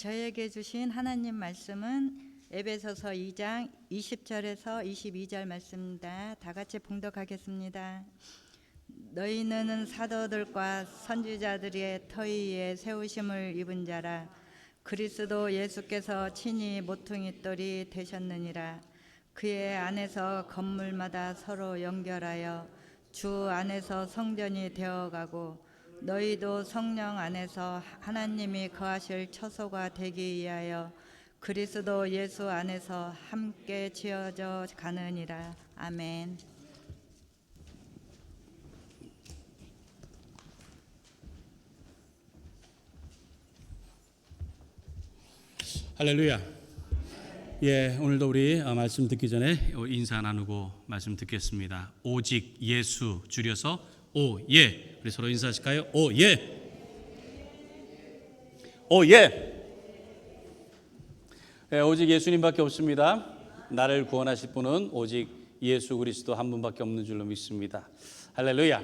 저에게 주신 하나님 말씀은 에베소서 2장 20절에서 22절 말씀입니다. 다 같이 봉독하겠습니다. 너희는 사도들과 선지자들의 터위에 세우심을 입은 자라 그리스도 예수께서 친히 모퉁이 돌이 되셨느니라 그의 안에서 건물마다 서로 연결하여 주 안에서 성전이 되어가고 너희도 성령 안에서 하나님이 거하실 처소가 되기 위하여 그리스도 예수 안에서 함께 지어져 가느니라 아멘. 할렐루야. 예, 오늘도 우리 어, 말씀 듣기 전에 어, 인사 나누고 말씀 듣겠습니다. 오직 예수 줄여서 오 예. 우리 서로 인사하실까요? 오 예. 오 예. 예, 오직 예수님밖에 없습니다. 나를 구원하실 분은 오직 예수 그리스도 한 분밖에 없는 줄로 믿습니다. 할렐루야.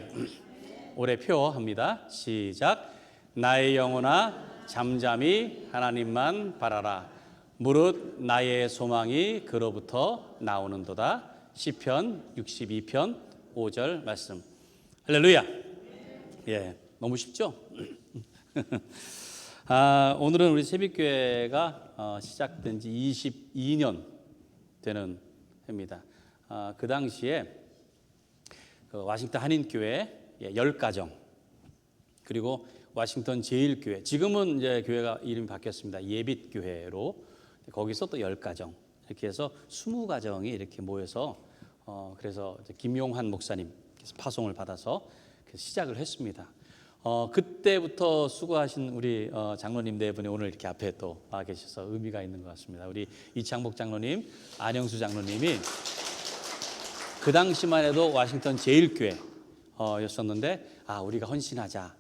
올해 표 합니다. 시작. 나의 영혼아 잠잠히 하나님만 바라라. 무릇 나의 소망이 그로부터 나오는도다. 시편 62편 5절 말씀. 할렐루야. 예, 너무 쉽죠? 아, 오늘은 우리 새벽교회가 어, 시작된 지 22년 되는 해입니다. 아, 그 당시에 그 와싱턴 한인교회 예, 10가정 그리고 와싱턴 제일교회 지금은 이제 교회가 이름이 바뀌었습니다. 예빛교회로 거기서 또 10가정 이렇게 해서 20가정이 이렇게 모여서 어, 그래서 김용환 목사님께서 파송을 받아서 그래서 시작을 했습니다. 어, 그때부터 수고하신 우리 어, 장로님 네 분이 오늘 이렇게 앞에 또 와 계셔서 의미가 있는 것 같습니다. 우리 이창복 장로님, 안영수 장로님이 그 당시만 해도 와싱턴 제일교회였었는데 아 우리가 헌신하자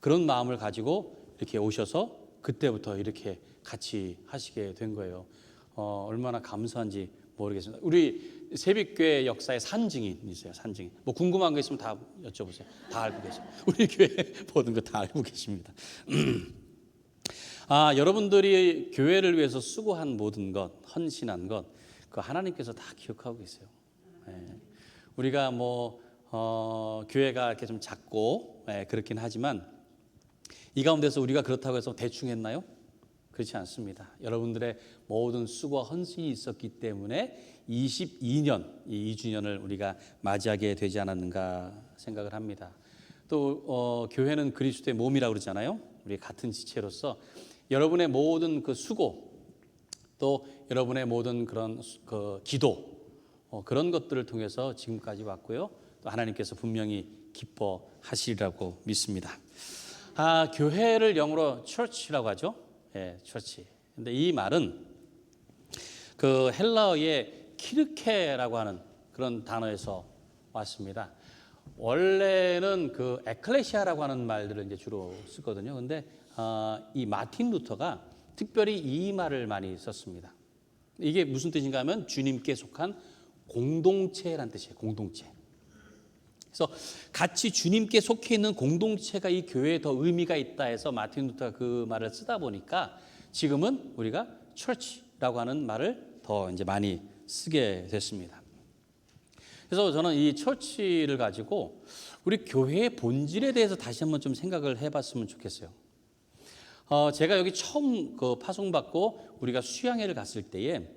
그런 마음을 가지고 이렇게 오셔서 그때부터 이렇게 같이 하시게 된 거예요. 어, 얼마나 감사한지 모르겠습니다. 우리 새벽교회 역사의 산증인 있어요. 산증인. 뭐 궁금한 거 있으면 다 여쭤보세요. 다 알고 계세요. 우리 교회 모든 거 다 알고 계십니다. 아, 여러분들이 교회를 위해서 수고한 모든 것, 헌신한 것, 그 하나님께서 다 기억하고 계세요. 예. 우리가 뭐 어, 교회가 이렇게 좀 작고 예, 그렇긴 하지만 이 가운데서 우리가 그렇다고 해서 대충 했나요? 그렇지 않습니다. 여러분들의 모든 수고와 헌신이 있었기 때문에 22년 이 2주년을 우리가 맞이하게 되지 않았는가 생각을 합니다. 또 어, 교회는 그리스도의 몸이라고 그러잖아요. 우리 같은 지체로서 여러분의 모든 그 수고 또 여러분의 모든 그런 수- 그 기도 어, 그런 것들을 통해서 지금까지 왔고요. 또 하나님께서 분명히 기뻐하시리라고 믿습니다. 아, 교회를 영어로 church라고 하죠. 예, church. 근데 이 말은 그 헬라어의 키르케라고 하는 그런 단어에서 왔습니다. 원래는 그 에클레시아라고 하는 말들을 이제 주로 쓰거든요. 근데 아, 이 마틴 루터가 특별히 이 말을 많이 썼습니다. 이게 무슨 뜻인가 하면 주님께 속한 공동체란 뜻이에요. 공동체. 그래서 같이 주님께 속해 있는 공동체가 이 교회에 더 의미가 있다 해서 마틴 루터가 그 말을 쓰다 보니까 지금은 우리가 church라고 하는 말을 더 이제 많이 쓰게 됐습니다. 그래서 저는 이 처치를 가지고 우리 교회의 본질에 대해서 다시 한번 좀 생각을 해봤으면 좋겠어요. 어, 제가 여기 처음 그 파송받고 우리가 수양회를 갔을 때에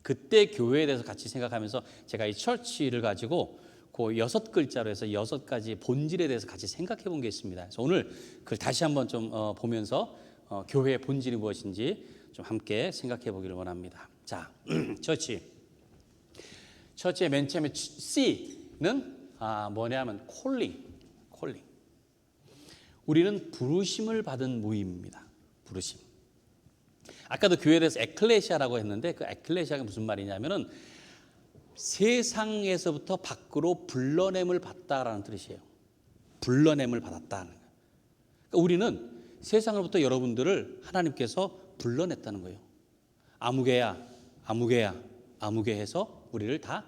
그때 교회에 대해서 같이 생각하면서 제가 이 처치를 가지고 그 여섯 글자로 해서 여섯 가지 본질에 대해서 같이 생각해 본 게 있습니다. 그래서 오늘 그걸 다시 한번 좀 어, 보면서 어, 교회의 본질이 무엇인지 좀 함께 생각해 보기를 원합니다. 자, 처치. 처치의 맨 처음에 C는 아, 뭐냐면 콜링, 콜링. 우리는 부르심을 받은 모임입니다. 부르심. 아까도 교회에 대해서 에클레시아라고 했는데 그 에클레시아가 무슨 말이냐면은 세상에서부터 밖으로 불러냄을 받다라는 뜻이에요. 불러냄을 받았다는 거예요. 그러니까 우리는 세상으로부터 여러분들을 하나님께서 불러냈다는 거예요. 아무개야, 아무개야, 아무개 해서 우리를 다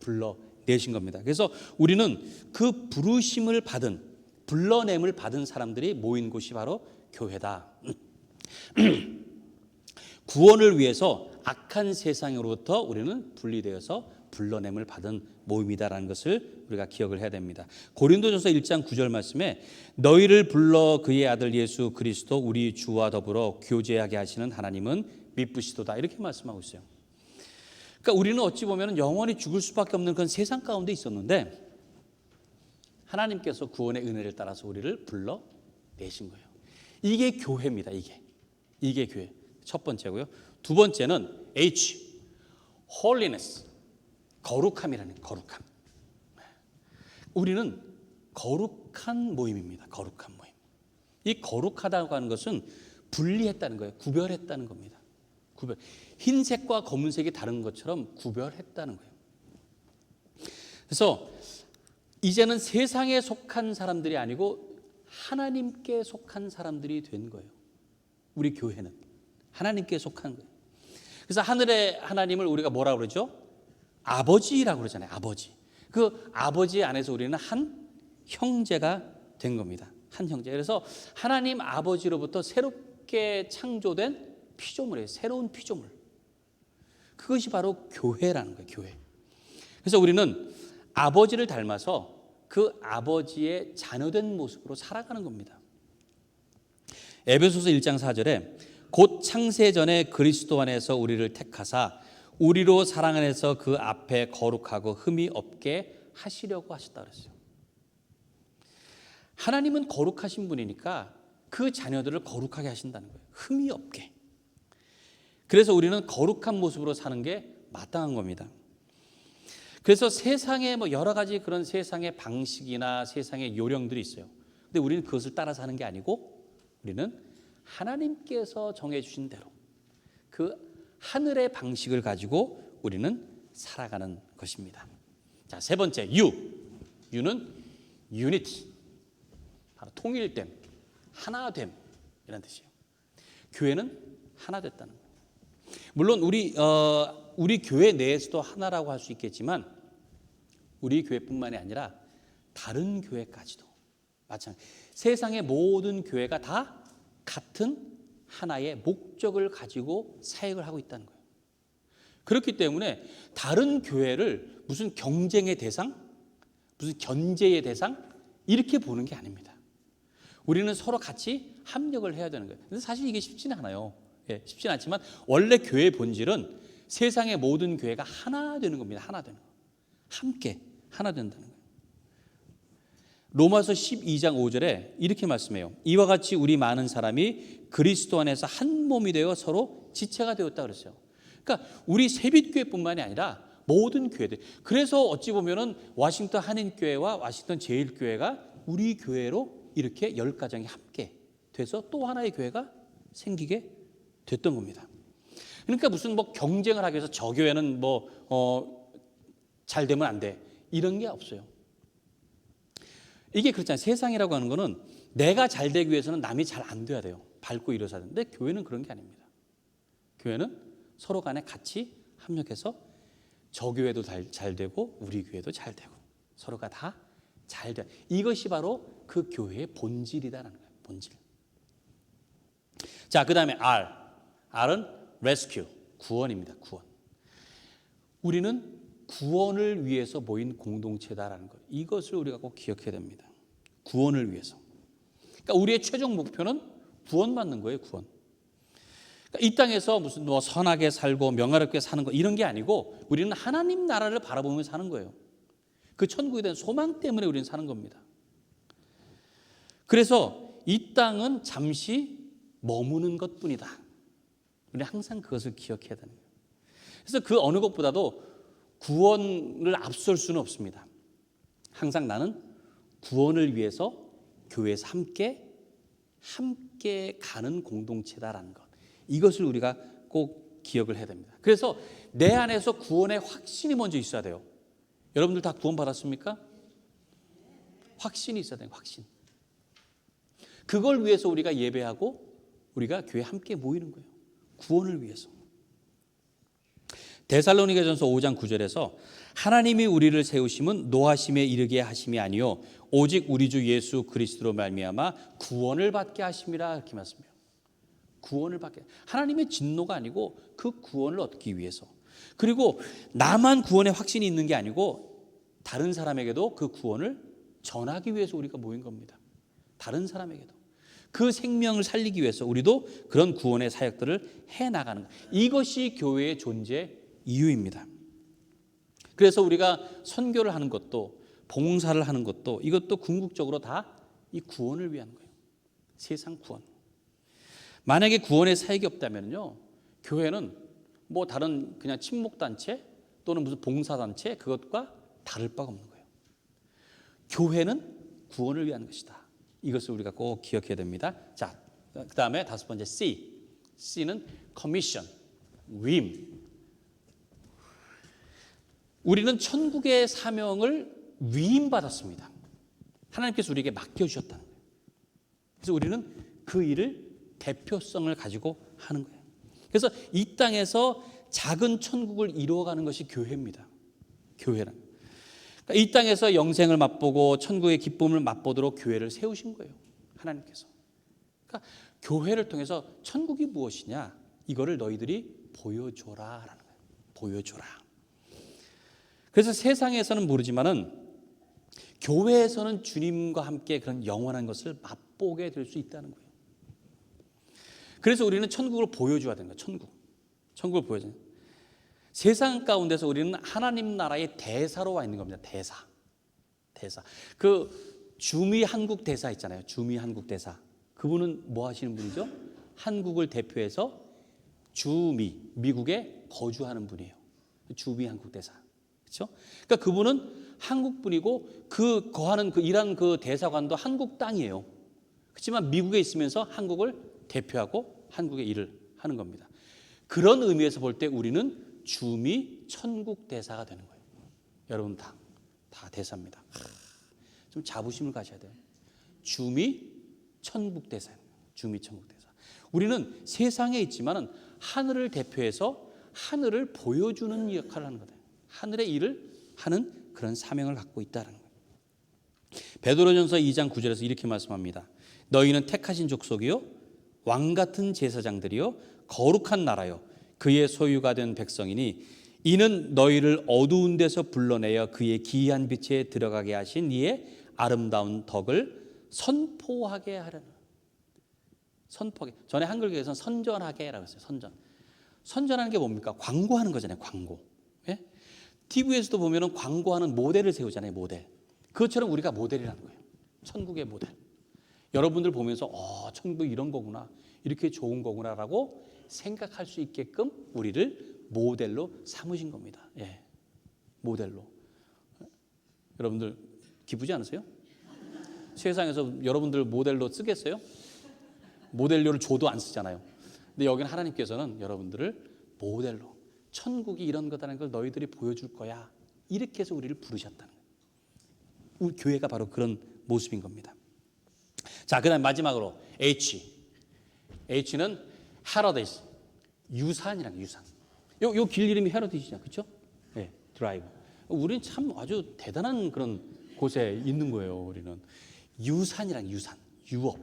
불러내신 겁니다. 그래서 우리는 그 부르심을 받은, 불러냄을 받은 사람들이 모인 곳이 바로 교회다. 구원을 위해서 악한 세상으로부터 우리는 분리되어서 불러냄을 받은 모임이다라는 것을 우리가 기억을 해야 됩니다. 고린도전서 1장 9절 말씀에 너희를 불러 그의 아들 예수 그리스도 우리 주와 더불어 교제하게 하시는 하나님은 미쁘시도다 이렇게 말씀하고 있어요. 그러니까 우리는 어찌 보면 영원히 죽을 수밖에 없는 그런 세상 가운데 있었는데 하나님께서 구원의 은혜를 따라서 우리를 불러 내신 거예요. 이게 교회입니다. 이게 이게 교회 첫 번째고요. 두 번째는 H holiness 거룩함이라는 거룩함. 우리는 거룩한 모임입니다. 거룩한 모임. 이 거룩하다고 하는 것은 분리했다는 거예요. 구별했다는 겁니다. 구별. 흰색과 검은색이 다른 것처럼 구별했다는 거예요. 그래서 이제는 세상에 속한 사람들이 아니고 하나님께 속한 사람들이 된 거예요. 우리 교회는 하나님께 속한 거예요. 그래서 하늘의 하나님을 우리가 뭐라 그러죠? 아버지라고 그러잖아요. 아버지. 그 아버지 안에서 우리는 한 형제가 된 겁니다. 한 형제. 그래서 하나님 아버지로부터 새롭게 창조된 피조물이에요. 새로운 피조물. 그것이 바로 교회라는 거예요. 교회. 그래서 우리는 아버지를 닮아서 그 아버지의 자녀된 모습으로 살아가는 겁니다. 에베소서 1장 4절에 곧 창세 전에 그리스도 안에서 우리를 택하사 우리로 사랑 안에서 그 앞에 거룩하고 흠이 없게 하시려고 하셨다 그랬어요. 하나님은 거룩하신 분이니까 그 자녀들을 거룩하게 하신다는 거예요. 흠이 없게. 그래서 우리는 거룩한 모습으로 사는 게 마땅한 겁니다. 그래서 세상에 뭐 여러 가지 그런 세상의 방식이나 세상의 요령들이 있어요. 근데 우리는 그것을 따라 사는 게 아니고 우리는 하나님께서 정해 주신 대로 그 하늘의 방식을 가지고 우리는 살아가는 것입니다. 자, 세 번째 유. 유는 유니티. 바로 통일됨, 하나됨 이런 뜻이에요. 교회는 하나 됐다는 거예요. 물론 우리 어, 우리 교회 내에서도 하나라고 할 수 있겠지만 우리 교회뿐만이 아니라 다른 교회까지도 마찬가지. 세상의 모든 교회가 다 같은 하나의 목적을 가지고 사역을 하고 있다는 거예요. 그렇기 때문에 다른 교회를 무슨 경쟁의 대상, 무슨 견제의 대상 이렇게 보는 게 아닙니다. 우리는 서로 같이 합력을 해야 되는 거예요. 근데 사실 이게 쉽지는 않아요. 예, 쉽지는 않지만 원래 교회의 본질은 세상의 모든 교회가 하나 되는 겁니다. 하나 되는 거. 함께 하나 된다는 거예요. 로마서 12장 5절에 이렇게 말씀해요. 이와 같이 우리 많은 사람이 그리스도 안에서 한 몸이 되어 서로 지체가 되었다 그랬어요. 그러니까 우리 세빛교회뿐만이 아니라 모든 교회들. 그래서 어찌 보면은 워싱턴 한인교회와 워싱턴 제일교회가 우리 교회로 이렇게 열 가정이 함께 돼서 또 하나의 교회가 생기게 됐던 겁니다. 그러니까 무슨 뭐 경쟁을 하기 위해서 저 교회는 뭐, 어, 잘 되면 안 돼. 이런 게 없어요. 이게 그렇잖아요. 세상이라고 하는 거는 내가 잘 되기 위해서는 남이 잘 안 돼야 돼요. 밟고 일어서야 되는데 교회는 그런 게 아닙니다. 교회는 서로 간에 같이 합력해서 저 교회도 잘, 잘 되고 우리 교회도 잘 되고 서로가 다 잘 돼. 이것이 바로 그 교회의 본질이다라는 거예요. 본질. 자, 그다음에 R. R은 rescue, 구원입니다. 구원. 우리는 구원을 위해서 모인 공동체다라는 것. 이것을 우리가 꼭 기억해야 됩니다. 구원을 위해서. 그러니까 우리의 최종 목표는 구원받는 거예요, 구원. 그러니까 이 땅에서 무슨 뭐 선하게 살고 명예롭게 사는 거 이런 게 아니고 우리는 하나님 나라를 바라보며 사는 거예요. 그 천국에 대한 소망 때문에 우리는 사는 겁니다. 그래서 이 땅은 잠시 머무는 것 뿐이다. 우리 항상 그것을 기억해야 되는 거예요. 그래서 그 어느 것보다도 구원을 앞설 수는 없습니다. 항상 나는 구원을 위해서 교회에서 함께 함께 가는 공동체다라는 것. 이것을 우리가 꼭 기억을 해야 됩니다. 그래서 내 안에서 구원의 확신이 먼저 있어야 돼요. 여러분들 다 구원 받았습니까? 확신이 있어야 돼요. 확신. 그걸 위해서 우리가 예배하고 우리가 교회 함께 모이는 거예요. 구원을 위해서. 데살로니가전서 5장 9절에서 하나님이 우리를 세우심은 노하심에 이르게 하심이 아니요 오직 우리 주 예수 그리스도로 말미암아 구원을 받게 하심이라 이렇게 말씀해요. 구원을 받게 하나님의 진노가 아니고 그 구원을 얻기 위해서 그리고 나만 구원의 확신이 있는 게 아니고 다른 사람에게도 그 구원을 전하기 위해서 우리가 모인 겁니다. 다른 사람에게도 그 생명을 살리기 위해서 우리도 그런 구원의 사역들을 해 나가는 것. 이것이 교회의 존재 이유입니다. 그래서 우리가 선교를 하는 것도 봉사를 하는 것도 이것도 궁극적으로 다 이 구원을 위한 거예요. 세상 구원. 만약에 구원의 사역이 없다면요. 교회는 뭐 다른 그냥 친목 단체 또는 무슨 봉사 단체 그것과 다를 바가 없는 거예요. 교회는 구원을 위한 것이다. 이것을 우리가 꼭 기억해야 됩니다. 자, 그다음에 다섯 번째 C. C는 커미션, 임. 우리는 천국의 사명을 위임받았습니다. 하나님께서 우리에게 맡겨주셨다는 거예요. 그래서 우리는 그 일을 대표성을 가지고 하는 거예요. 그래서 이 땅에서 작은 천국을 이루어가는 것이 교회입니다. 교회란. 그러니까 이 땅에서 영생을 맛보고 천국의 기쁨을 맛보도록 교회를 세우신 거예요. 하나님께서. 그러니까 교회를 통해서 천국이 무엇이냐 이거를 너희들이 보여줘라라는 거예요. 보여줘라. 그래서 세상에서는 모르지만은 교회에서는 주님과 함께 그런 영원한 것을 맛보게 될 수 있다는 거예요. 그래서 우리는 천국을 보여줘야 되는. 천국. 천국을 보여줘야 돼요. 세상 가운데서 우리는 하나님 나라의 대사로 와 있는 겁니다. 대사. 대사. 그 주미 한국 대사 있잖아요. 주미 한국 대사. 그분은 뭐 하시는 분이죠? 한국을 대표해서 주미, 미국에 거주하는 분이에요. 주미 한국 대사. 그렇죠? 그러니까 그분은 한국 분이고 그 거하는 그 일하는 그 대사관도 한국 땅이에요. 그렇지만 미국에 있으면서 한국을 대표하고 한국의 일을 하는 겁니다. 그런 의미에서 볼 때 우리는 주미 천국 대사가 되는 거예요. 여러분 다, 다 대사입니다. 좀 자부심을 가져야 돼요. 주미 천국 대사예요. 주미 천국 대사. 우리는 세상에 있지만은 하늘을 대표해서 하늘을 보여주는 역할을 하는 거예요. 하늘의 일을 하는 그런 사명을 갖고 있다는 거예요. 베드로전서 2장 9절에서 이렇게 말씀합니다. 너희는 택하신 족속이요 왕 같은 제사장들이요 거룩한 나라요 그의 소유가 된 백성이니 이는 너희를 어두운 데서 불러내어 그의 기이한 빛에 들어가게 하신 이의 아름다운 덕을 선포하게 하려는 선포하게 전에 한글교에서는 선전하게라고 했어요. 선전. 선전하는 게 뭡니까? 광고하는 거잖아요. 광고. 예? TV에서도 보면은 광고하는 모델을 세우잖아요. 모델. 그것처럼 우리가 모델이라는 거예요. 천국의 모델. 여러분들 보면서 어, 천국 이런 거구나. 이렇게 좋은 거구나라고 생각할 수 있게끔 우리를 모델로 삼으신 겁니다. 예. 모델로. 여러분들 기쁘지 않으세요? 세상에서 여러분들 모델로 쓰겠어요? 모델료를 줘도 안 쓰잖아요. 근데 여기는 하나님께서는 여러분들을 모델로 천국이 이런 거다라는 걸 너희들이 보여줄 거야. 이렇게 해서 우리를 부르셨다는 거예요. 우리 교회가 바로 그런 모습인 겁니다. 자, 그 다음 마지막으로 H. H는 헤러디스. 유산이란 유산. 요 요 길 이름이 헤러디스냐, 그렇죠? 네, 드라이브. 우리는 참 아주 대단한 그런 곳에 있는 거예요. 우리는 유산이란 유산, 유업.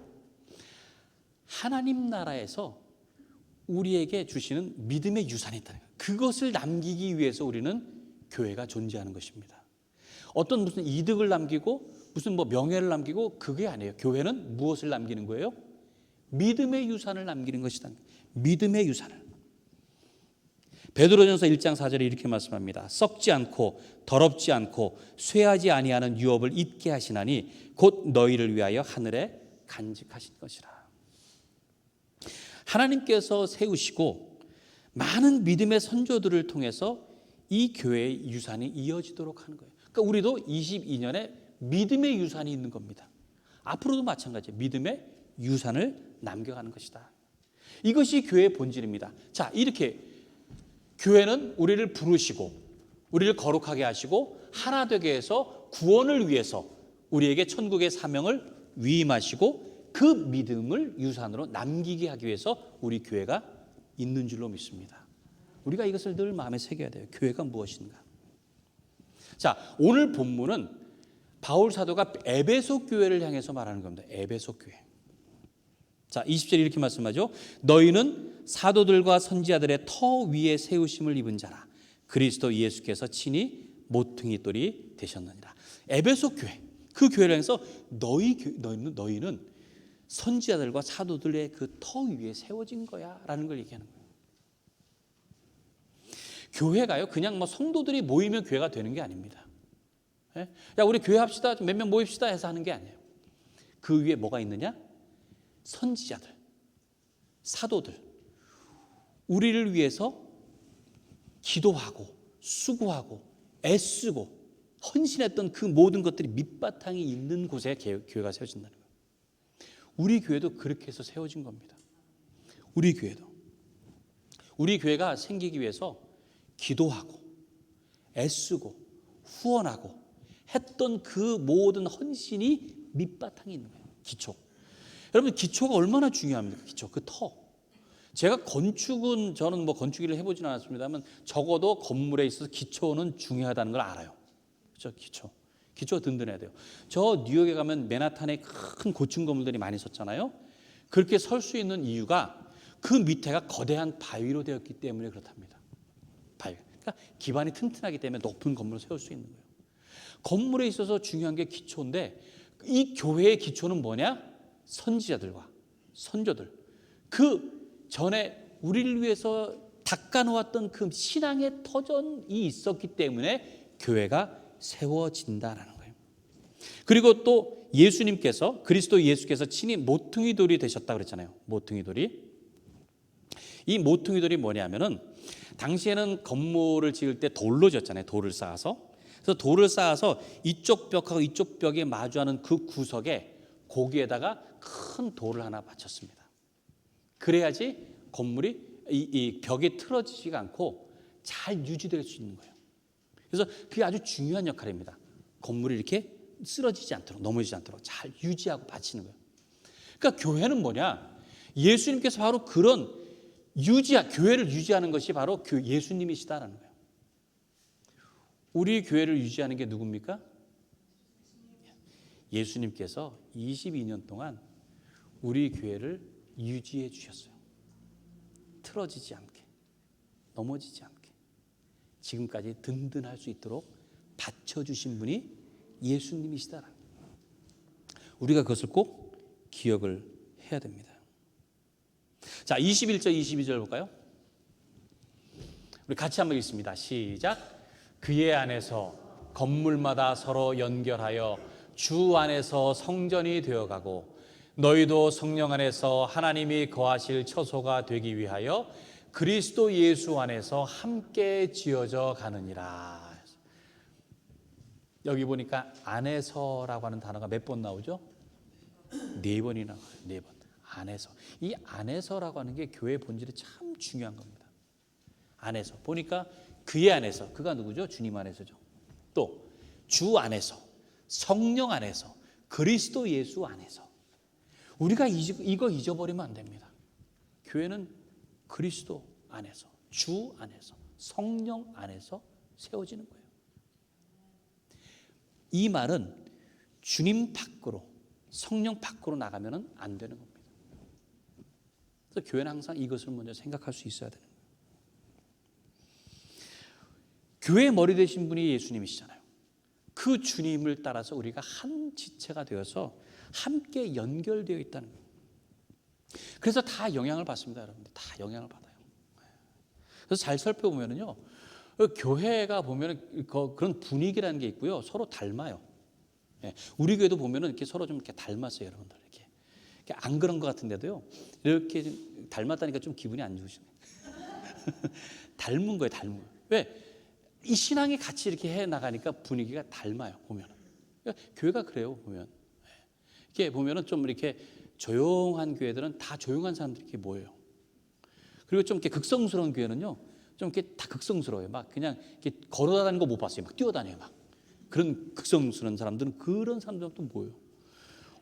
하나님 나라에서 우리에게 주시는 믿음의 유산이 있다는 거예요. 그것을 남기기 위해서 우리는 교회가 존재하는 것입니다. 어떤 무슨 이득을 남기고 무슨 뭐 명예를 남기고 그게 아니에요. 교회는 무엇을 남기는 거예요? 믿음의 유산을 남기는 것이다. 믿음의 유산을. 베드로전서 1장 4절에 이렇게 말씀합니다. 썩지 않고 더럽지 않고 쇠하지 아니하는 유업을 잊게 하시나니 곧 너희를 위하여 하늘에 간직하신 것이라. 하나님께서 세우시고 많은 믿음의 선조들을 통해서 이 교회의 유산이 이어지도록 하는 거예요. 그러니까 우리도 22년에 믿음의 유산이 있는 겁니다. 앞으로도 마찬가지예요. 믿음의 유산을 남겨가는 것이다. 이것이 교회의 본질입니다. 자, 이렇게 교회는 우리를 부르시고 우리를 거룩하게 하시고 하나 되게 해서 구원을 위해서 우리에게 천국의 사명을 위임하시고 그 믿음을 유산으로 남기게 하기 위해서 우리 교회가 있는 줄로 믿습니다. 우리가 이것을 늘 마음에 새겨야 돼요. 교회가 무엇인가? 자, 오늘 본문은 바울 사도가 에베소 교회를 향해서 말하는 겁니다. 에베소 교회. 자, 20절 이렇게 말씀하죠. 너희는 사도들과 선지자들의 터 위에 세우심을 입은 자라. 그리스도 예수께서 친히 모퉁이 돌이 되셨느니라. 에베소 교회 그 교회를 해서 너희 교- 너희는 너희는 선지자들과 사도들의 그 터 위에 세워진 거야라는 걸 얘기하는 거예요. 교회가요 그냥 뭐 성도들이 모이면 교회가 되는 게 아닙니다. 예? 야 우리 교회 합시다 몇 명 모입시다 해서 하는 게 아니에요. 그 위에 뭐가 있느냐? 선지자들, 사도들, 우리를 위해서 기도하고 수고하고 애쓰고 헌신했던 그 모든 것들이 밑바탕이 있는 곳에 개- 교회가 세워진다는 거예요. 우리 교회도 그렇게 해서 세워진 겁니다. 우리 교회도 우리 교회가 생기기 위해서 기도하고 애쓰고 후원하고 했던 그 모든 헌신이 밑바탕에 있는 거예요. 기초. 여러분 기초가 얼마나 중요합니까? 기초 그 터. 제가 건축은 저는 뭐 건축일을 해보지는 않았습니다만 적어도 건물에 있어서 기초는 중요하다는 걸 알아요. 그렇죠? 기초. 기초가 든든해야 돼요. 저 뉴욕에 가면 맨하탄에 큰 고층 건물들이 많이 섰잖아요. 그렇게 설 수 있는 이유가 그 밑에가 거대한 바위로 되었기 때문에 그렇답니다. 바위. 그러니까 기반이 튼튼하기 때문에 높은 건물을 세울 수 있는 거예요. 건물에 있어서 중요한 게 기초인데 이 교회의 기초는 뭐냐? 선지자들과 선조들. 그 전에 우리를 위해서 닦아놓았던 그 신앙의 터전이 있었기 때문에 교회가 세워진다라는 거예요. 그리고 또 예수님께서 그리스도 예수께서 친히 모퉁이 돌이 되셨다 그랬잖아요. 모퉁이 돌이. 이 모퉁이 돌이 뭐냐면은 당시에는 건물을 지을 때 돌로 지었잖아요. 돌을 쌓아서. 그래서 돌을 쌓아서 이쪽 벽하고 이쪽 벽에 마주하는 그 구석에 거기에다가 큰 돌을 하나 받쳤습니다. 그래야지 건물이 이, 이 벽이 틀어지지가 않고 잘 유지될 수 있는 거예요. 그래서 그게 아주 중요한 역할입니다. 건물이 이렇게 쓰러지지 않도록 넘어지지 않도록 잘 유지하고 받치는 거예요. 그러니까 교회는 뭐냐? 예수님께서 바로 그런 유지 교회를 유지하는 것이 바로 교- 예수님이시다라는 거예요. 우리 교회를 유지하는 게 누굽니까? 예수님께서 22년 동안 우리 교회를 유지해 주셨어요. 틀어지지 않게, 넘어지지 않게, 지금까지 든든할 수 있도록 받쳐주신 분이 예수님이시다. 우리가 그것을 꼭 기억을 해야 됩니다. 자, 21절, 22절 볼까요? 우리 같이 한번 읽습니다. 시작. 그의 안에서 건물마다 서로 연결하여 주 안에서 성전이 되어가고 너희도 성령 안에서 하나님이 거하실 처소가 되기 위하여 그리스도 예수 안에서 함께 지어져 가느니라. 여기 보니까 안에서라고 하는 단어가 몇 번 나오죠? 네 번이 나 와요. 네 번. 안에서. 이 안에서라고 하는 게 교회 본질이 참 중요한 겁니다. 안에서. 보니까 그의 안에서. 그가 누구죠? 주님 안에서죠. 또 주 안에서. 성령 안에서. 그리스도 예수 안에서. 우리가 이- 이거 잊어버리면 안 됩니다. 교회는 그리스도 안에서, 주 안에서, 성령 안에서 세워지는 거예요. 이 말은 주님 밖으로, 성령 밖으로 나가면 안 되는 겁니다. 그래서 교회는 항상 이것을 먼저 생각할 수 있어야 되는. 교회의 머리 되신 분이 예수님이시잖아요. 그 주님을 따라서 우리가 한 지체가 되어서 함께 연결되어 있다는 거예요. 그래서 다 영향을 받습니다, 여러분들. 다 영향을 받아요. 그래서 잘 살펴보면은요, 어, 교회가 보면은 그- 그런 분위기라는 게 있고요, 서로 닮아요. 예, 우리 교회도 보면은 이렇게 서로 좀 이렇게 닮았어요, 여러분들. 이렇게, 안 그런 것 같은데도요, 이렇게 좀 닮았다니까 좀 기분이 안 좋으시네. 닮은 거예요, 닮은 거예요. 왜? 이 신앙이 같이 이렇게 해 나가니까 분위기가 닮아요, 보면은. 그러니까 교회가 그래요, 보면. 예. 이렇게 보면은 좀 이렇게 조용한 교회들은 다 조용한 사람들이 모여요. 그리고 좀 이렇게 극성스러운 교회는요, 좀 이렇게 다 극성스러워요. 막 그냥 이렇게 걸어다니는 거 못 봤어요. 막 뛰어다녀요. 막 그런 극성스러운 사람들은 그런 사람들은 또 모여요.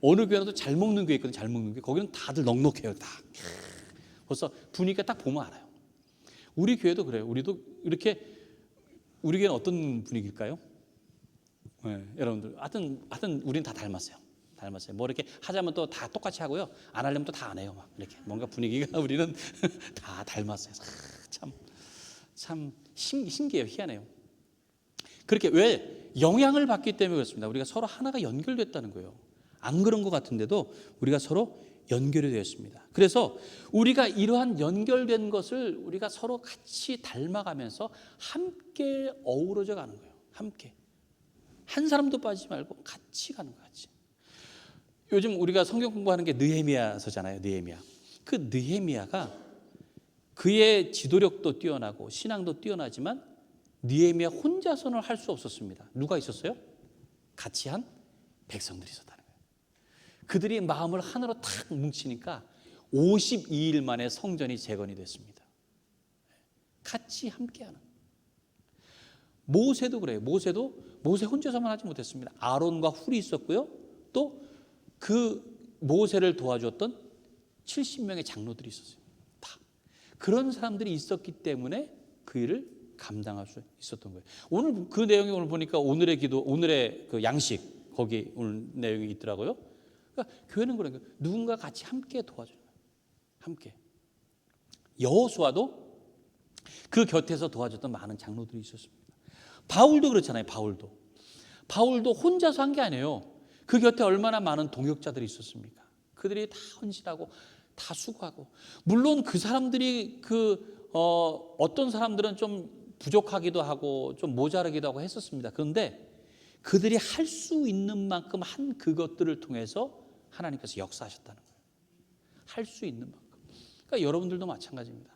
어느 교회는 또잘 먹는 교회 있거든요. 잘 먹는 교회. 거기는 다들 넉넉해요. 다. 벌써 분위기가 딱 보면 알아요. 우리 교회도 그래요. 우리도 이렇게 우리 교회는 어떤 분위기일까요? 네, 여러분들 하여튼 하여튼 우리는 다 닮았어요. 다 닮았어요. 뭐 이렇게 하자면 또 다 똑같이 하고요. 안 하려면 또 다 안 해요. 막 이렇게 뭔가 분위기가 우리는 다 닮았어요. 참, 참 신, 신기해요. 희한해요. 그렇게 왜 영향을 받기 때문에 그렇습니다. 우리가 서로 하나가 연결됐다는 거예요. 안 그런 것 같은데도 우리가 서로 연결이 되었습니다. 그래서 우리가 이러한 연결된 것을 우리가 서로 같이 닮아가면서 함께 어우러져 가는 거예요. 함께. 한 사람도 빠지지 말고 같이 가는 같이. 요즘 우리가 성경 공부하는 게 느헤미야서잖아요, 느헤미야. 그 느헤미야가 그의 지도력도 뛰어나고 신앙도 뛰어나지만 느헤미야 혼자서는 할 수 없었습니다. 누가 있었어요? 같이 한 백성들이 있었다는 거예요. 그들이 마음을 하나로 탁 뭉치니까 52일 만에 성전이 재건이 됐습니다. 같이 함께하는. 모세도 그래요. 모세도 모세 혼자서만 하지 못했습니다. 아론과 훌이 있었고요. 또 그 모세를 도와줬던 70명의 장로들이 있었어요. 다 그런 사람들이 있었기 때문에 그 일을 감당할 수 있었던 거예요. 오늘 그 내용이 오늘 보니까 오늘의 기도, 오늘의 그 양식 거기 오늘 내용이 있더라고요. 그러니까 교회는 그런 거예요. 누군가 같이 함께 거예요. 함께. 여호수아도 그 곁에서 도와줬던 많은 장로들이 있었습니다. 바울도 그렇잖아요. 바울도. 바울도 혼자서 한 게 아니에요. 그 곁에 얼마나 많은 동역자들이 있었습니까? 그들이 다 헌신하고 다 수고하고 물론 그 사람들이 그 어, 어떤 사람들은 좀 부족하기도 하고 좀 모자라기도 하고 했었습니다. 그런데 그들이 할 수 있는 만큼 한 그것들을 통해서 하나님께서 역사하셨다는 거예요. 할 수 있는 만큼. 그러니까 여러분들도 마찬가지입니다.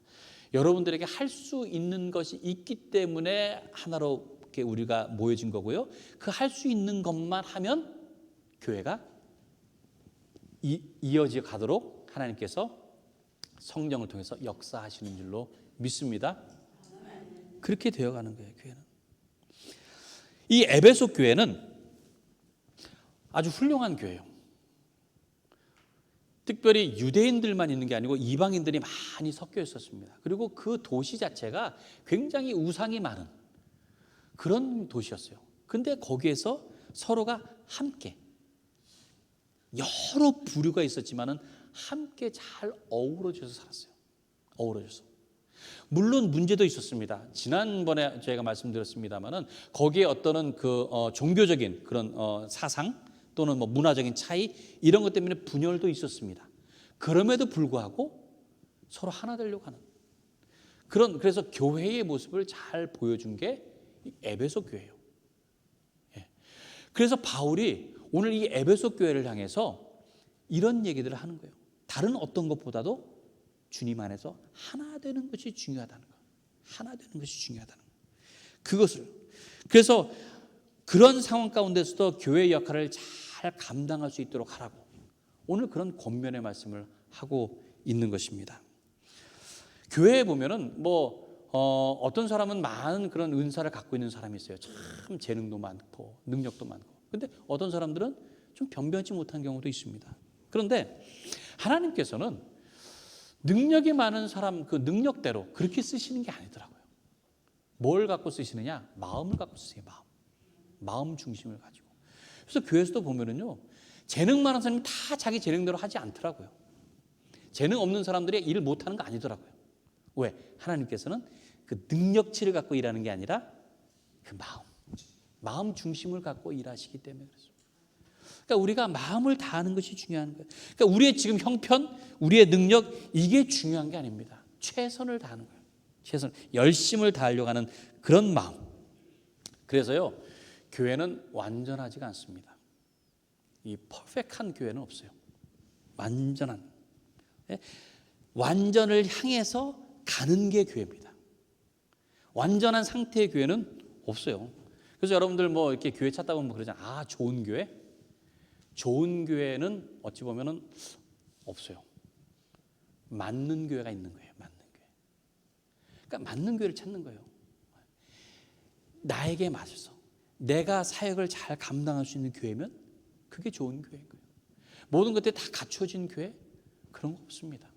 여러분들에게 할 수 있는 것이 있기 때문에 하나로 우리가 모여진 거고요. 그 할 수 있는 것만 하면 교회가 이, 이어져 가도록 하나님께서 성령을 통해서 역사하시는 줄로 믿습니다. 그렇게 되어 가는 거예요, 교회는. 이 에베소 교회는 아주 훌륭한 교회예요. 특별히 유대인들만 있는 게 아니고 이방인들이 많이 섞여 있었습니다. 그리고 그 도시 자체가 굉장히 우상이 많은 그런 도시였어요. 근데 거기에서 서로가 함께 여러 부류가 있었지만은 함께 잘 어우러져서 살았어요. 어우러져서. 물론 문제도 있었습니다. 지난번에 저희가 말씀드렸습니다만은 거기에 어떤 그 어, 종교적인 그런 어, 사상 또는 뭐 문화적인 차이 이런 것 때문에 분열도 있었습니다. 그럼에도 불구하고 서로 하나 되려고 하는 그런 그래서 교회의 모습을 잘 보여준 게 에베소 교회예요. 예. 그래서 바울이 오늘 이 에베소 교회를 향해서 이런 얘기들을 하는 거예요. 다른 어떤 것보다도 주님 안에서 하나 되는 것이 중요하다는 거. 하나 되는 것이 중요하다는 거. 그것을 그래서 그런 상황 가운데서도 교회의 역할을 잘 감당할 수 있도록 하라고 오늘 그런 권면의 말씀을 하고 있는 것입니다. 교회에 보면은 뭐 어, 어떤 사람은 많은 그런 은사를 갖고 있는 사람이 있어요. 참 재능도 많고 능력도 많고. 근데 어떤 사람들은 좀 변변치 못한 경우도 있습니다. 그런데 하나님께서는 능력이 많은 사람 그 능력대로 그렇게 쓰시는 게 아니더라고요. 뭘 갖고 쓰시느냐? 마음을 갖고 쓰세요. 마음. 마음 중심을 가지고. 그래서 교회에서도 보면은요. 재능 많은 사람이 다 자기 재능대로 하지 않더라고요. 재능 없는 사람들이 일 못하는 거 아니더라고요. 왜? 하나님께서는 그 능력치를 갖고 일하는 게 아니라 그 마음, 마음 중심을 갖고 일하시기 때문에 그렇습니다. 그러니까 우리가 마음을 다하는 것이 중요한 거예요. 그러니까 우리의 지금 형편, 우리의 능력 이게 중요한 게 아닙니다. 최선을 다하는 거예요. 최선, 열심을 다하려고 하는 그런 마음. 그래서요, 교회는 완전하지가 않습니다. 이 퍼펙트한 교회는 없어요. 완전한. 예? 완전을 향해서 가는 게 교회입니다. 완전한 상태의 교회는 없어요. 그래서 여러분들 뭐 이렇게 교회 찾다 보면 그러잖아요. 아, 좋은 교회? 좋은 교회는 어찌 보면은 없어요. 맞는 교회가 있는 거예요. 맞는 교회. 그러니까 맞는 교회를 찾는 거예요. 나에게 맞아서 내가 사역을 잘 감당할 수 있는 교회면 그게 좋은 교회인 거예요. 모든 것들이 다 갖춰진 교회 그런 거 없습니다.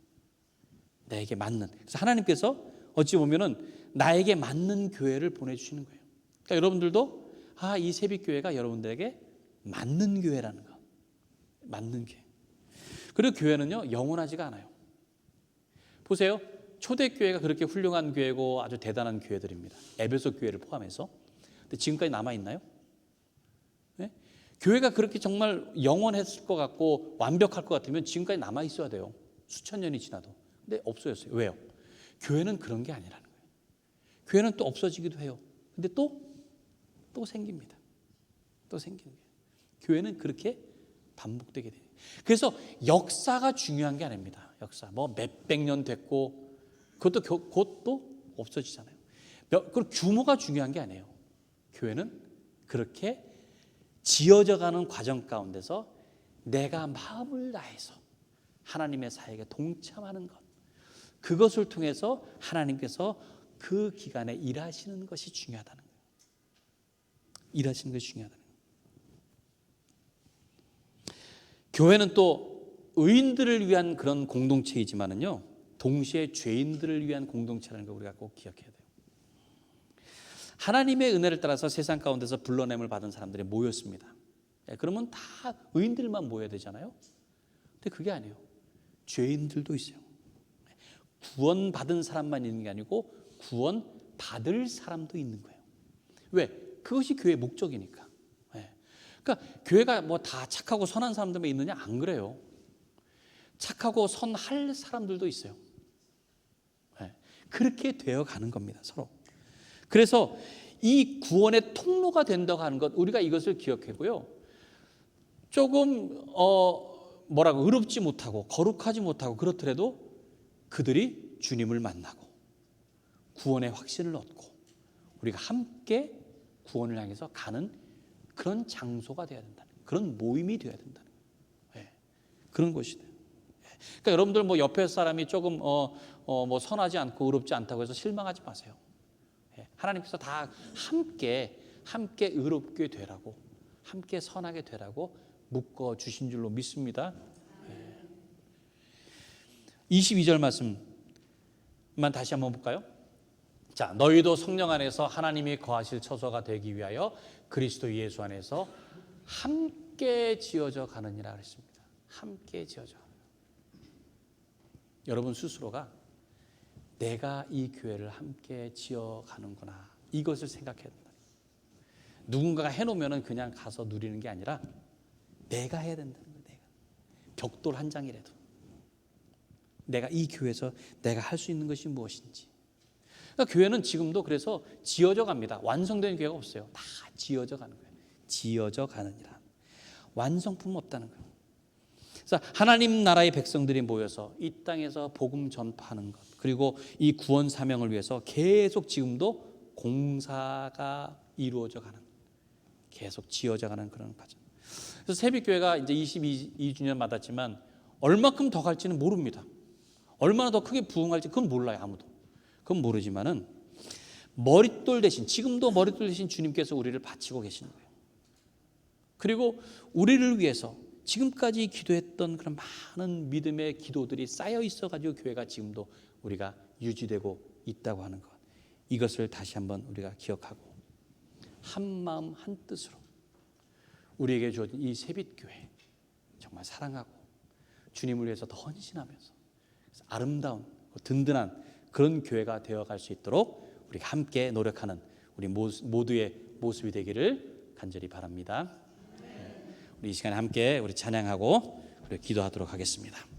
나에게 맞는. 그래서 하나님께서 어찌 보면은 나에게 맞는 교회를 보내주시는 거예요. 그러니까 여러분들도 아, 이 세빛교회가 여러분들에게 맞는 교회라는 거. 만든 교회. 그리고 교회는요 영원하지가 않아요. 보세요. 초대교회가 그렇게 훌륭한 교회고 아주 대단한 교회들입니다. 에베소 교회를 포함해서. 근데 지금까지 남아 있나요? 네? 교회가 그렇게 정말 영원했을 것 같고 완벽할 것 같으면 지금까지 남아 있어야 돼요. 수천 년이 지나도. 근데 없어졌어요. 왜요? 교회는 그런 게 아니라는 거예요. 교회는 또 없어지기도 해요. 근데 또, 또 생깁니다. 또 생기는 거예요. 교회는 그렇게 반복되게 돼요. 그래서 역사가 중요한 게 아닙니다. 역사. 뭐 몇백 년 됐고 그것도 겨- 곧또 없어지잖아요. 몇- 그 규모가 중요한 게 아니에요. 교회는 그렇게 지어져 가는 과정 가운데서 내가 마음을 다해서 하나님의 사역에 동참하는 것. 그것을 통해서 하나님께서 그 기간에 일하시는 것이 중요하다는. 일하시는 것이 중요하다는. 교회는 또 의인들을 위한 그런 공동체이지만은요. 동시에 죄인들을 위한 공동체라는 걸 우리가 꼭 기억해야 돼요. 하나님의 은혜를 따라서 세상 가운데서 불러냄을 받은 사람들이 모였습니다. 예, 그러면 다 의인들만 모여야 되잖아요. 근데 그게 아니에요. 죄인들도 있어요. 구원 받은 사람만 있는 게 아니고 구원 받을 사람도 있는 거예요. 왜? 그것이 교회의 목적이니까. 예. 그러니까 교회가 뭐 다 착하고 선한 사람들만 있느냐 안 그래요. 착하고 선할 사람들도 있어요. 예. 그렇게 되어 가는 겁니다, 서로. 그래서 이 구원의 통로가 된다고 하는 것 우리가 이것을 기억하고요. 조금 어 뭐라고 의롭지 못하고 거룩하지 못하고 그렇더라도 그들이 주님을 만나고 구원의 확신을 얻고 우리가 함께 구원을 향해서 가는 그런 장소가 되어야 거예요. 그런 모임이 되어야 거예요. 예. 그런 것이 돼요. 예. 그러니까 여러분들 뭐 옆에 사람이 조금 어 어 뭐 선하지 않고 의롭지 않다고 해서 실망하지 마세요. 예. 하나님께서 다 함께 함께 의롭게 되라고 함께 선하게 되라고 묶어 주신 줄로 믿습니다. 22절 말씀만 다시 한번 볼까요? 자, 너희도 성령 안에서 하나님이 거하실 처소가 되기 위하여 그리스도 예수 안에서 함께 지어져 가느니라 그랬습니다. 함께 지어져. 여러분 스스로가 내가 이 교회를 함께 지어 가는구나. 이것을 생각해야 된다. 누군가가 해 놓으면은 그냥 가서 누리는 게 아니라 내가 해야 된다는 거예요. 내가. 벽돌 한 장이라도. 내가 이 교회에서 내가 할 수 있는 것이 무엇인지. 그러니까 교회는 지금도 그래서 지어져 갑니다. 완성된 교회가 없어요. 다 지어져 가는 거예요. 지어져 가느니라. 완성품 없다는 거예요. 그래서 하나님 나라의 백성들이 모여서 이 땅에서 복음 전파하는 것 그리고 이 구원 사명을 위해서 계속 지금도 공사가 이루어져 가는 계속 지어져 가는 그런 과정. 그래서 새벽교회가 이제 22주년 맞았지만 얼마큼 더 갈지는 모릅니다. 얼마나 더 크게 부흥할지 그건 몰라요 아무도. 그건 모르지만은 머릿돌 대신 지금도 머릿돌 대신 주님께서 우리를 바치고 계시는 거예요. 그리고 우리를 위해서 지금까지 기도했던 그런 많은 믿음의 기도들이 쌓여 있어 가지고 교회가 지금도 우리가 유지되고 있다고 하는 것. 이것을 다시 한번 우리가 기억하고 한 마음 한 뜻으로 우리에게 주어진 이 세빛 교회 정말 사랑하고 주님을 위해서 더 헌신하면서 아름다운 든든한 그런 교회가 되어 갈 수 있도록 우리가 함께 노력하는 우리 모두의 모습이 되기를 간절히 바랍니다. 우리 이 시간에 함께 우리 찬양하고 우리 기도하도록 하겠습니다.